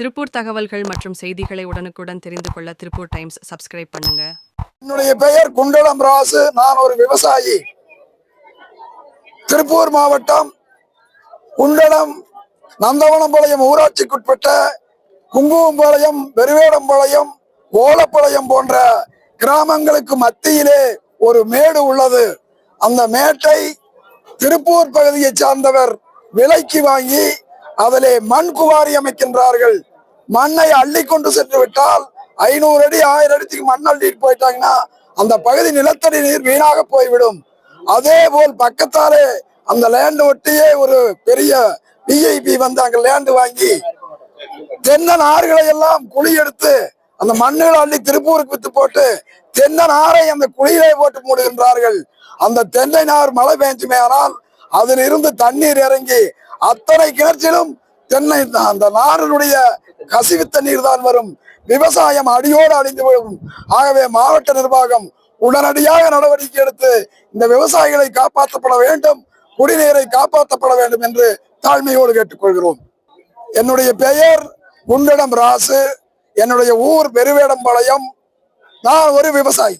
திருப்பூர் தகவல்கள் மற்றும் செய்திகளை உடனுக்குடன் தெரிந்து கொள்ள திருப்பூர் டைம்ஸ் சப்ஸ்கிரைப் பண்ணுங்க. என்னுடைய பெயர் குண்டலம் ராசு. நான் ஒரு விவசாயி. திருப்பூர் மாவட்டம் குண்டலம் நந்தவனம்பாளையம் ஊராட்சிக்குட்பட்ட குங்குமம்பாளையம் பெருவேடம்பாளையம் ஓலப்பாளையம் போன்ற கிராமங்களுக்கு மத்தியிலே ஒரு மேடு உள்ளது. அந்த மேட்டை திருப்பூர் பகுதியை சார்ந்தவர் விலைக்கு வாங்கி அதிலே மண் குவாரி அமைக்கின்றார்கள். மண்ணை அள்ளி கொண்டு சென்று விட்டால் ஐநூறு அடி ஆயிரம் அடிக்கு மண் அள்ளிட்டு போயிட்டாங்கன்னா அந்த பகுதி நிலத்தடி நீர் வீணாக போய்விடும். அதே போல் பக்கத்தாலே அந்த லேண்ட் ஒட்டியே ஒரு பெரிய விஐபி வந்து அங்க லேண்ட் வாங்கி தென்னை ஆறுகளை எல்லாம் குழி எடுத்து அந்த மண்ணுகளை அள்ளி திருப்பூருக்கு வித்து போட்டு தென்னன் ஆறை அந்த குழியிலே போட்டு மூடுகின்றார்கள். அந்த தென்னை நார் மழை பெஞ்சுமே ஆனால் அதில் இருந்து தண்ணீர் இறங்கி அத்தனை கிணற்றிலும் தென்னை அந்த நாரினுடைய கசிவு தண்ணீர் தான் வரும். விவசாயம் அடியோடு அழிந்து விடும் ஆகவே மாவட்ட நிர்வாகம் உடனடியாக நடவடிக்கை எடுத்து இந்த விவசாயிகளை காப்பாற்றப்பட வேண்டும். குடிநீரை காப்பாற்றப்பட வேண்டும் என்று தாழ்மையோடு கேட்டுக்கொள்கிறோம். என்னுடைய பெயர் குண்டடம் ராசு. என்னுடைய ஊர் பெருவேடம்பாளையம். நான் ஒரு விவசாயி.